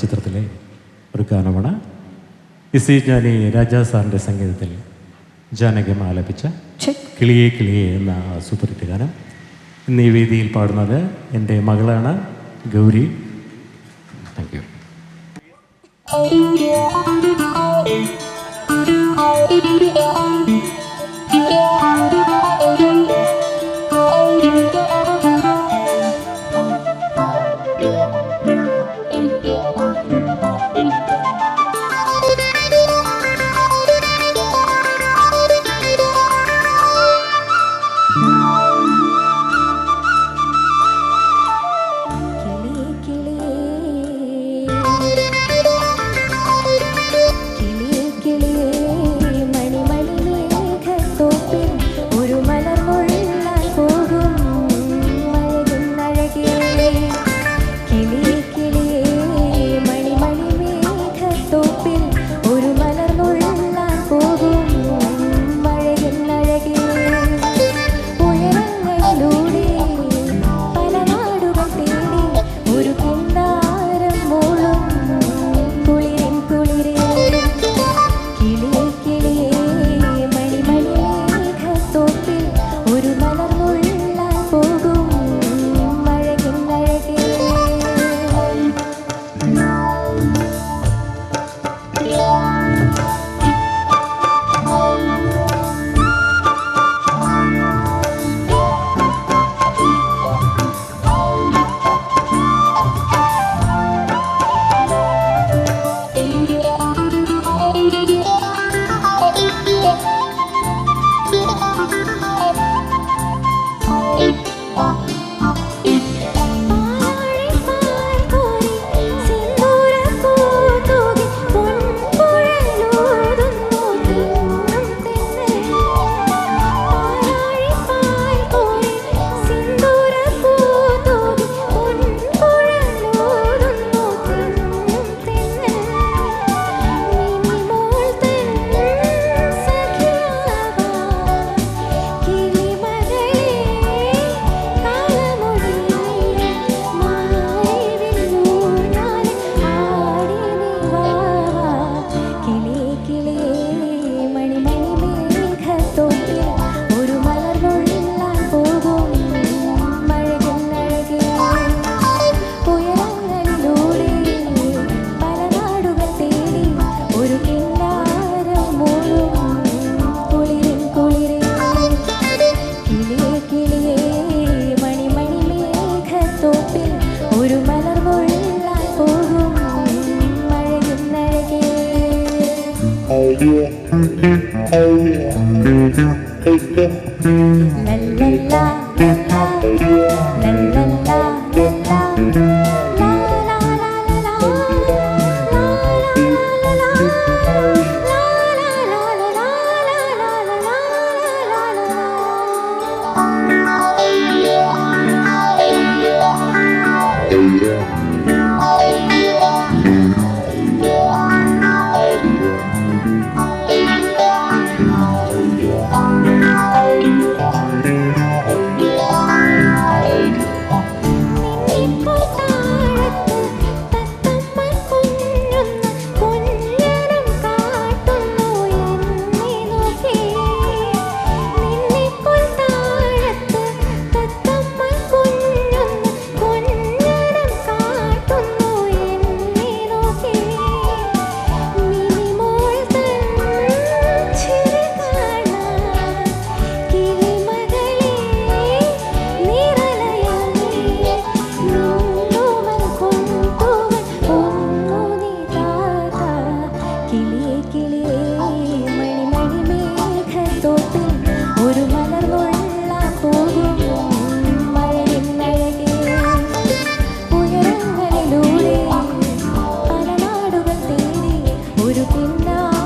ചിത്രത്തിലെ ഒരു ഗാനമാണ് ഇസി ജാനി രാജാ സാറിന്റെ സംഗീതത്തിൽ ജാനകം ആലപിച്ച കിളിയെ കിളിയെ എന്ന സൂപ്പർ ഹിറ്റ് ഗാനം. ഇന്ന് ഈ വേദിയിൽ പാടുന്നത് എന്റെ മകളാണ് Gauri. Thank you la la la now